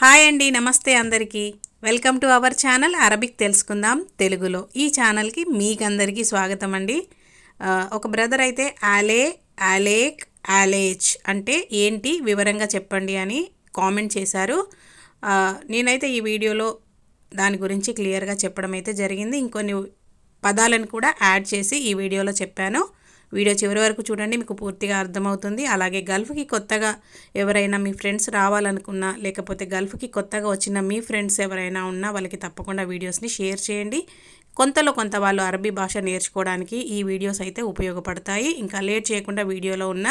Hi అండి నమస్తే అందరికీ. Welcome to our channel Arabic తెలుసుకుందాం. తెలుగులో ఈ ఛానల్కి మీకందరికీ స్వాగతం అండి. ఒక బ్రదర్ అయితే ఆలే ఆలేక్ ఆలేజ్ అంటే ఏంటి వివరంగా చెప్పండి అని కామెంట్ చేశారు. నేనైతే ఈ వీడియోలో దాని గురించి క్లియర్గా చెప్పడం అయితే జరిగింది. ఇంకొన్ని పదాలను కూడా యాడ్ చేసి ఈ వీడియోలో చెప్పాను. వీడియో చివరి వరకు చూడండి మీకు పూర్తిగా అర్థమవుతుంది. అలాగే గల్ఫ్కి కొత్తగా ఎవరైనా మీ ఫ్రెండ్స్ రావాలనుకున్నా లేకపోతే గల్ఫ్కి కొత్తగా వచ్చిన మీ ఫ్రెండ్స్ ఎవరైనా ఉన్నా వాళ్ళకి తప్పకుండా వీడియోస్ని షేర్ చేయండి. కొంతలో కొంత వాళ్ళు అరబీ భాష నేర్చుకోవడానికి ఈ వీడియోస్ అయితే ఉపయోగపడతాయి. ఇంకా లేట్ చేయకుండా వీడియోలో ఉన్న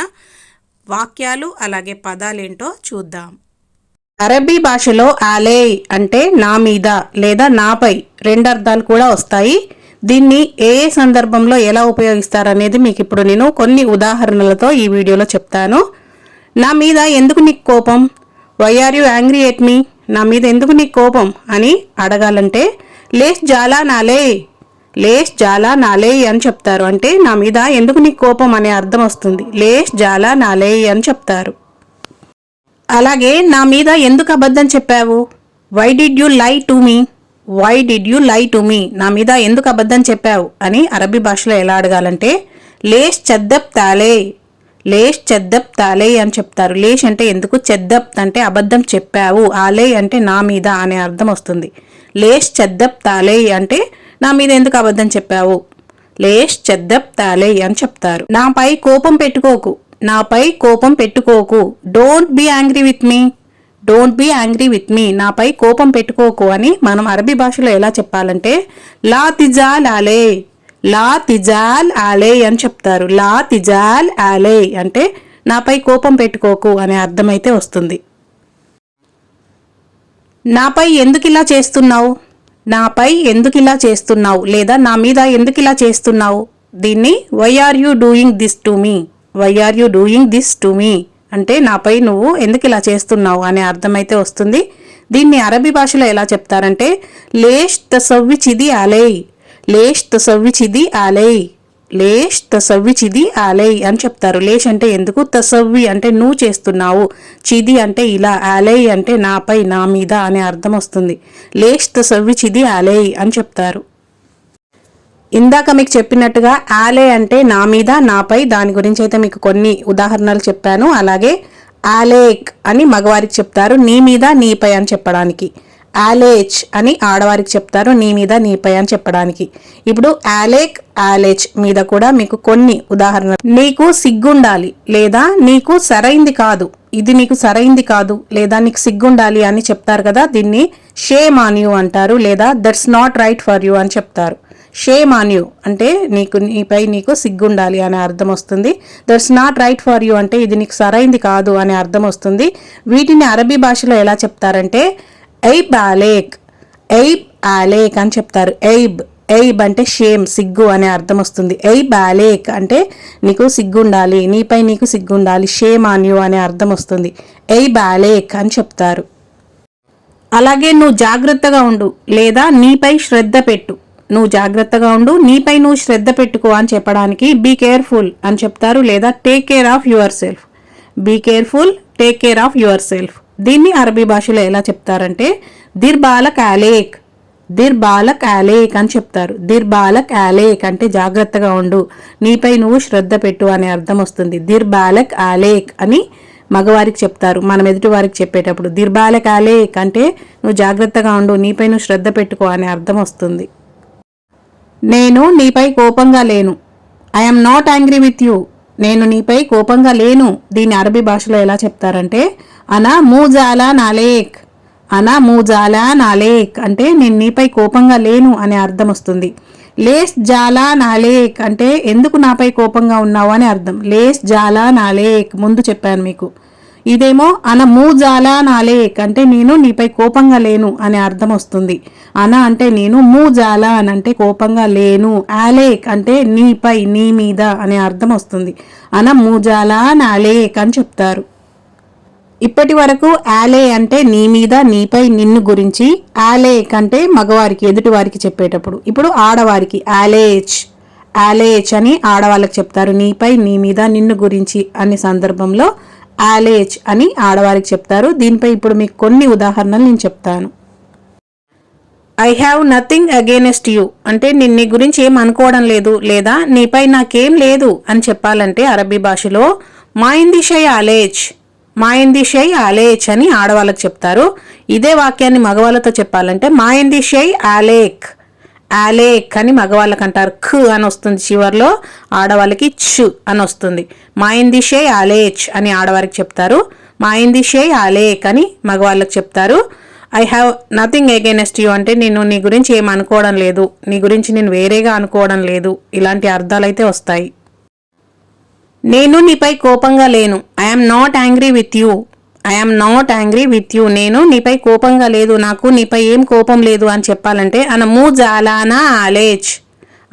వాక్యాలు అలాగే పదాలేంటో చూద్దాం. అరబీ భాషలో ఆలే అంటే నా మీద లేదా నాపై రెండు అర్థాలు కూడా వస్తాయి. దీన్ని ఏ ఏ సందర్భంలో ఎలా ఉపయోగిస్తారనేది మీకు ఇప్పుడు నేను కొన్ని ఉదాహరణలతో ఈ వీడియోలో చెప్తాను. నా మీద ఎందుకు నీకు కోపం? Why are you angry at me నా మీద ఎందుకు నీకు కోపం? అని అడగాలంటే లేస్ జాలా నాలే లేస్ జాలా నాలే అని చెప్తారు. అంటే నా మీద ఎందుకు నీకు కోపం అనే అర్థం వస్తుంది. లేస్ జాలా నాలే అని చెప్తారు. అలాగే నా మీద ఎందుకు అబద్ధం చెప్పావు? Why did you lie to me why did you lie to me నా మీద ఎందుకు అబద్ధం చెప్పావు? అని అరబీ భాషలో ఎలా అడగాలంటే లేష్ చెద్దప్ తాలే లేష్ చెద్దప్ తాలే అని చెప్తారు. లేష్ అంటే ఎందుకు? చెద్దప్ అంటే అబద్ధం చెప్పావు. ఆలే అంటే నా మీద అనే అర్థం వస్తుంది. లేష్ చెద్దప్ తాలే అంటే నా మీద ఎందుకు అబద్ధం చెప్పావు? లేష్ చెద్దప్ తాలే అని చెప్తారు. నాపై కోపం పెట్టుకోకు. నాపై కోపం పెట్టుకోకు. Don't be angry with me don't be angry with me నాపై కోపం పెట్టుకోకు అని మనం అరబీ భాషలో ఎలా చెప్పాలంటే లా తిజాల్ ఆలే. లా తిజాల్ ఆలే అని చెప్తారు. లా తిజాల్ ఆలే అంటే నాపై కోపం పెట్టుకోకు అనే అర్థమైతే వస్తుంది. నాపై ఎందుకు ఇలా చేస్తున్నావు? నాపై ఎందుకు ఇలా చేస్తున్నావు? లేదా నా మీద ఎందుకు ఇలా చేస్తున్నావు? దీన్ని why are you doing this to me why are you doing this to me అంటే నాపై నువ్వు ఎందుకు ఇలా చేస్తున్నావు అనే అర్థమైతే వస్తుంది. దీన్ని అరబీ భాషలో ఎలా చెప్తారంటే లేష్ తసవ్విచిది ఆలేయ్ లేష్ తసవ్విచిది ఆలేయ్ లేష్ తసవ్వి చిది ఆలయ్ అని చెప్తారు. లేష్ అంటే ఎందుకు? తసవ్వి అంటే నువ్వు చేస్తున్నావు చిది అంటే ఇలా ఆలయ్ అంటే నాపై నా మీద అనే అర్థం వస్తుంది. లేష్ తసవ్వి చిది ఆలయ్ అని చెప్తారు. ఇందాక మీకు చెప్పినట్టుగా ఆలే అంటే నా మీద నాపై. దాని గురించి అయితే మీకు కొన్ని ఉదాహరణలు చెప్పాను. అలాగే ఆలేక్ అని మగవారికి చెప్తారు నీ మీద నీపై అని చెప్పడానికి. ఆలేచ్ అని ఆడవారికి చెప్తారు నీ మీద నీపై అని చెప్పడానికి. ఇప్పుడు ఆలేక్ ఆలేచ్ మీద కూడా మీకు కొన్ని ఉదాహరణలు. నీకు సిగ్గుండాలి లేదా నీకు సరైంది కాదు. ఇది నీకు సరైంది కాదు లేదా నీకు సిగ్గుండాలి అని చెప్తారు కదా దీన్ని షేమ్ ఆన్ యూ అంటారు లేదా that's not right for you అని చెప్తారు. షేమ్ ఆన్ యూ అంటే నీకు నీపై నీకు సిగ్గుండాలి అనే అర్థం వస్తుంది. That's not right for you అంటే ఇది నీకు సరైంది కాదు అనే అర్థం వస్తుంది. వీటిని అరబీ భాషలో ఎలా చెప్తారంటే ఎయిబ్ ఆలేక్ ఎయిబ్ ఆలేక్ అని చెప్తారు. ఎయిబ్ ఎయిబ్ అంటే షేమ్ సిగ్గు అనే అర్థం వస్తుంది. ఎయిబ్ ఆలేక్ అంటే నీకు సిగ్గుండాలి నీపై నీకు సిగ్గుండాలి షేమ్ ఆన్ యూ అనే అర్థం వస్తుంది. ఎయిబ్ ఆలేక్ అని చెప్తారు. అలాగే నువ్వు జాగ్రత్తగా ఉండు లేదా నీపై శ్రద్ధ పెట్టు. నువ్వు జాగ్రత్తగా ఉండు నీపై నువ్వు శ్రద్ధ పెట్టుకో అని చెప్పడానికి బీ కేర్ఫుల్ అని చెప్తారు లేదా take care of yourself be careful take care of yourself దీన్ని అరబీ భాషలో ఎలా చెప్తారంటే దిర్ బాలక్ ఆలేక్ దిర్ బాలక్ ఆలేక్ అని చెప్తారు. దిర్ బాలక్ ఆలేక్ అంటే జాగ్రత్తగా ఉండు నీపై నువ్వు శ్రద్ధ పెట్టు అనే అర్థం వస్తుంది. దిర్ బాలక్ ఆలేక్ అని మగవారికి చెప్తారు. మనం ఎదుటి వారికి చెప్పేటప్పుడు దిర్బాలకాలే ఆలేక్ అంటే నువ్వు జాగ్రత్తగా ఉండు నీపై నువ్వు శ్రద్ధ పెట్టుకో అనే అర్థం వస్తుంది. నేను నీపై కోపంగా లేను. I'm not angry with you నేను నీపై కోపంగా లేను. దీన్ని అరబీ భాషలో ఎలా చెప్తారంటే అనా మూజాలా నాలేక్ అనా మూజాలా నాలేక్ అంటే నేను నీపై కోపంగా లేను అనే అర్థం వస్తుంది. లేస్ జాలా నాలేక్ అంటే ఎందుకు నాపై కోపంగా ఉన్నావు అని అర్థం. లేస్ జాలా నాలేక్ ముందు చెప్పాను మీకు. ఇదేమో అన మూజాలా నాలేక్ అంటే నేను నీపై కోపంగా లేను అనే అర్థం వస్తుంది. అన అంటే నేను మూజాలా అని అంటే కోపంగా లేను. ఆలేక్ అంటే నీపై నీ మీద అనే అర్థం వస్తుంది. అన మూజాలా నాలేక్ అని చెప్తారు. ఇప్పటి వరకు ఆలే అంటే నీ మీద నీపై నిన్ను గురించి ఆలేక్ అంటే మగవారికి ఎదుటివారికి చెప్పేటప్పుడు. ఇప్పుడు ఆడవారికి ఆలేచ్ ఆలేచ్ అని ఆడవాళ్ళకి చెప్తారు. నీపై నీ మీద నిన్ను గురించి అనే సందర్భంలో ఆలేజ్ అని ఆడవారికి చెప్తారు. దీనిపై ఇప్పుడు మీకు కొన్ని ఉదాహరణలు నేను చెప్తాను. I have nothing against you అంటే నేను నీ గురించి ఏం అనుకోవడం లేదు. లేదా నీపై నాకేం లేదు అని చెప్పాలంటే అరబీ భాషలో మా ఇందిషై ఆలేజ్ మా ఇందిషై ఆలేజ్ అని ఆడవాళ్ళకి చెప్తారు. ఇదే వాక్యాన్ని మగవాళ్ళతో చెప్పాలంటే మా ఇందిషై ఆలేక్ ఆలేక్ అని మగవాళ్ళకి అంటారు ఖ అని వస్తుంది చివర్లో ఆడవాళ్ళకి ఛ్ అని వస్తుంది. మా ఇందిషే ఆలేచ్ అని ఆడవారికి చెప్తారు. మా ఇందిషే ఆలేక్ అని మగవాళ్ళకి చెప్తారు. I have nothing against you అంటే నేను నీ గురించి ఏం అనుకోవడం లేదు. నీ గురించి నేను వేరేగా అనుకోవడం లేదు. ఇలాంటి అర్థాలైతే వస్తాయి. నేను నీపై కోపంగా లేను. I'm not angry with you I'm not angry with you నేను నీపై కోపంగా లేదు. నాకు నీపై ఏం కోపం లేదు అని చెప్పాలంటే అన మూ జాలానా ఆలేచ్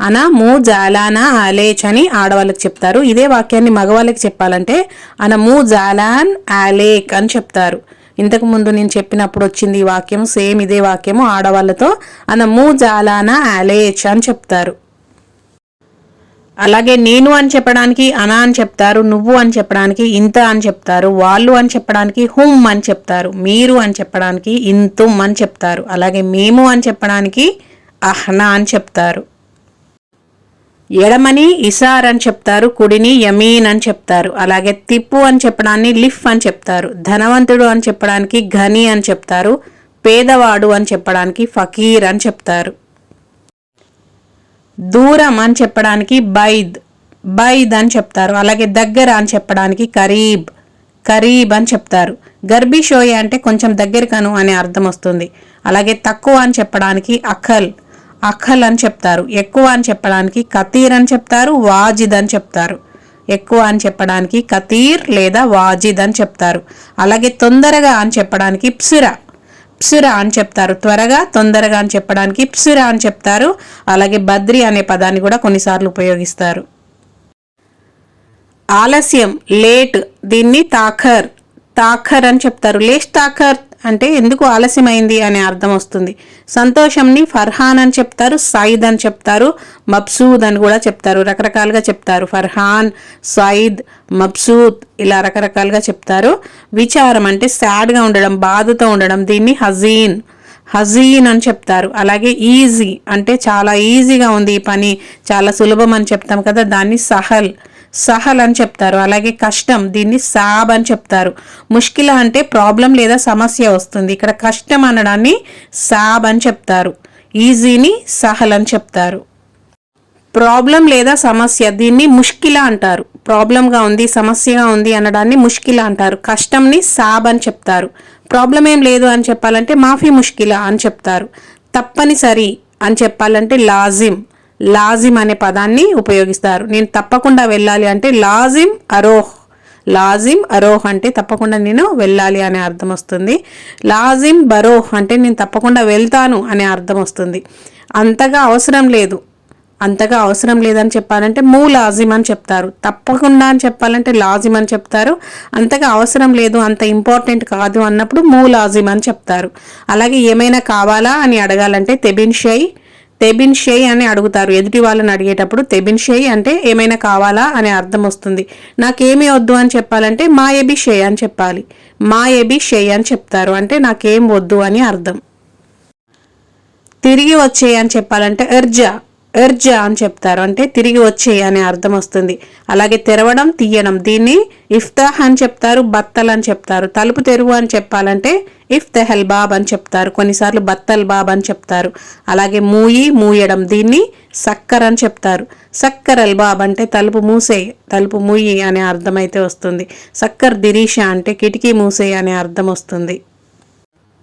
అన మూ జాలానా ఆలేచ్ అని ఆడవాళ్ళకి చెప్తారు. ఇదే వాక్యాన్ని మగవాళ్ళకి చెప్పాలంటే అన మూ జాలాన్ ఆలేక్ అని చెప్తారు. ఇంతకు ముందు నేను చెప్పినప్పుడు వచ్చింది ఈ వాక్యం సేమ్ ఇదే వాక్యము ఆడవాళ్ళతో అన మూ జాలానా ఆలేచ్ అని చెప్తారు. అలాగే నేను అని చెప్పడానికి అనా అని చెప్తారు నువ్వు అని చెప్పడానికి ఇంత అని చెప్తారు వాళ్ళు అని చెప్పడానికి హుమ్ అని చెప్తారు మీరు అని చెప్పడానికి ఇంతుమ్ అని చెప్తారు అలాగే మేము అని చెప్పడానికి అహ్నా అని చెప్తారు. ఎడమని ఇసార్ అని చెప్తారు కుడిని యమీన్ అని చెప్తారు అలాగే తిప్పు అని చెప్పడాన్ని లిఫ్ అని చెప్తారు ధనవంతుడు అని చెప్పడానికి ఘని అని చెప్తారు పేదవాడు అని చెప్పడానికి ఫకీర్ అని చెప్తారు. దూరం అని చెప్పడానికి బైద్. బైద్ అని చెప్తారు. అలాగే దగ్గర అని చెప్పడానికి కరీబ్. కరీబ్ అని చెప్తారు. గర్భిషోయ అంటే కొంచెం దగ్గరకను అనే అర్థం వస్తుంది. అలాగే తక్కువ అని చెప్పడానికి అఖల్. అఖల్ అని చెప్తారు. ఎక్కువ అని చెప్పడానికి కతీర్ అని చెప్తారు. వాజిద్ అని చెప్తారు. ఎక్కువ అని చెప్పడానికి కతీర్ లేదా వాజిద్ అని చెప్తారు. అలాగే తొందరగా అని చెప్పడానికి ప్సురా. ప్సురా అని చెప్తారు. త్వరగా తొందరగా అని చెప్పడానికి ప్సురా అని చెప్తారు. అలాగే బద్రి అనే పదాన్ని కూడా కొన్నిసార్లు ఉపయోగిస్తారు. ఆలస్యం లేట్ దీన్ని తాఖర్ తాఖర్ అని చెప్తారు. లేష్ తాఖర్ అంటే ఎందుకు ఆలస్యమైంది అనే అర్థం వస్తుంది. సంతోషంని ఫర్హాన్ అని చెప్తారు సయిద్ అని చెప్తారు మబ్సూద్ అని కూడా చెప్తారు రకరకాలుగా చెప్తారు. ఫర్హాన్ సయిద్ మబ్సూద్ ఇలా రకరకాలుగా చెప్తారు. విచారం అంటే సాడ్గా ఉండడం బాధతో ఉండడం దీన్ని హజీన్ హజీన్ అని చెప్తారు. అలాగే ఈజీ అంటే చాలా ఈజీగా ఉంది ఈ పని చాలా సులభం అని చెప్తాం కదా దాన్ని సహల్ సహల్ అని చెప్తారు. అలాగే కష్టం దీన్ని సాబ్ అని చెప్తారు. ముష్కిల అంటే ప్రాబ్లం లేదా సమస్య వస్తుంది. ఇక్కడ కష్టం అనడాన్ని సాబ్ అని చెప్తారు. ఈజీని సహల్ అని చెప్తారు. ప్రాబ్లం లేదా సమస్య దీన్ని ముష్కిల అంటారు. ప్రాబ్లంగా ఉంది సమస్యగా ఉంది అనడాన్ని ముష్కిల అంటారు. కష్టంని సాబ్ అని చెప్తారు. ప్రాబ్లం ఏం లేదు అని చెప్పాలంటే మాఫీ ముష్కిల అని చెప్తారు. తప్పనిసరి అని చెప్పాలంటే లాజిమ్. లాజిమ్ అనే పదాన్ని ఉపయోగిస్తారు. నేను తప్పకుండా వెళ్ళాలి అంటే లాజిమ్ అరోహ్. లాజిమ్ అరోహ్ అంటే తప్పకుండా నేను వెళ్ళాలి అనే అర్థం వస్తుంది. లాజిమ్ బరోహ్ అంటే నేను తప్పకుండా వెళ్తాను అనే అర్థం వస్తుంది. అంతగా అవసరం లేదు. అంతగా అవసరం లేదని చెప్పాలంటే మూ లాజిమ్ అని చెప్తారు. తప్పకుండా అని చెప్పాలంటే లాజిమ్ అని చెప్తారు. అంతగా అవసరం లేదు అంత ఇంపార్టెంట్ కాదు అన్నప్పుడు మూ లాజిమ్ అని చెప్తారు. అలాగే ఏమైనా కావాలా అని అడగాలంటే తెబిన్ షై తెబిన్ షేయ్ అని అడుగుతారు. ఎదుటి వాళ్ళని అడిగేటప్పుడు తెబిన్ షేయ్ అంటే ఏమైనా కావాలా అనే అర్థం వస్తుంది. నాకేమీ వద్దు అని చెప్పాలంటే మా ఎబి షేయ్ అని చెప్పాలి. మా ఎబి షేయ్ అని చెప్తారు. అంటే నాకేం వద్దు అని అర్థం. తిరిగి వచ్చే అని చెప్పాలంటే ఎర్జా. ఎర్జా అని చెప్తారు. అంటే తిరిగి వచ్చే అనే అర్థం వస్తుంది. అలాగే తెరవడం తీయడం. దీన్ని ఇఫ్తాహ్ అని చెప్తారు బత్తల్ అని చెప్తారు. తలుపు తెరువు అని చెప్పాలంటే ఇఫ్తెహల్ బాబ్ అని చెప్తారు. కొన్నిసార్లు బత్తల్ బాబ్ అని చెప్తారు. అలాగే మూయి మూయడం. దీన్ని సక్కర్ అని చెప్తారు. సక్కర్ అల్ బాబ్ అంటే తలుపు మూసే తలుపు మూయి అనే అర్థం అయితే వస్తుంది. సక్కర్ దిరీష అంటే కిటికీ మూసే అనే అర్థం వస్తుంది.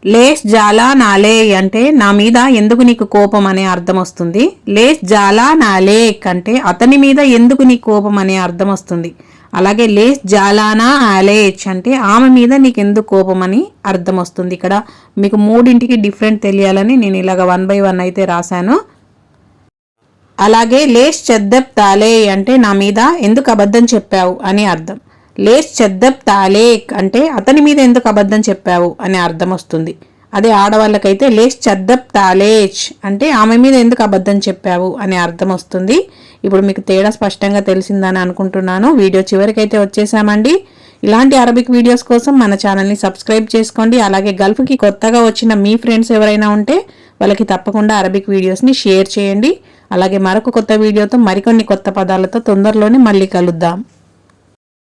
లేస్ జాలా నాలే అంటే నా మీద ఎందుకు నీకు కోపం అనే అర్థం వస్తుంది? లేస్ జాలా నాలే అంటే అతని మీద ఎందుకు నీ కోపం అనే అర్థం వస్తుంది? అలాగే లేస్ జాలానా ఆలేచ్ అంటే ఆమె మీద నీకు ఎందుకు కోపం అని అర్థం వస్తుంది. ఇక్కడ మీకు మూడింటికి డిఫరెంట్ తెలియాలని నేను ఇలాగ వన్ బై వన్ అయితే రాశాను. అలాగే లేస్ చెద్దప్ తాలే అంటే నా మీద ఎందుకు అబద్ధం చెప్పావు అని అర్థం. లేస్ చెద్దప్ తాలేక్ అంటే అతని మీద ఎందుకు అబద్ధం చెప్పావు అనే అర్థం వస్తుంది. అదే ఆడవాళ్ళకైతే లేస్ చద్దబ్ తాలేచ్ అంటే ఆమె మీద ఎందుకు అబద్ధం చెప్పావు అనే అర్థం వస్తుంది. ఇప్పుడు మీకు తేడా స్పష్టంగా తెలిసిందని అనుకుంటున్నాను. వీడియో చివరికైతే వచ్చేసామండి. ఇలాంటి అరబిక్ వీడియోస్ కోసం మన ఛానల్ని సబ్స్క్రైబ్ చేసుకోండి. అలాగే గల్ఫ్కి కొత్తగా వచ్చిన మీ ఫ్రెండ్స్ ఎవరైనా ఉంటే వాళ్ళకి తప్పకుండా అరబిక్ వీడియోస్ని షేర్ చేయండి. అలాగే మరొక కొత్త వీడియోతో మరికొన్ని కొత్త పదాలతో తొందరలోనే మళ్ళీ కలుద్దాం.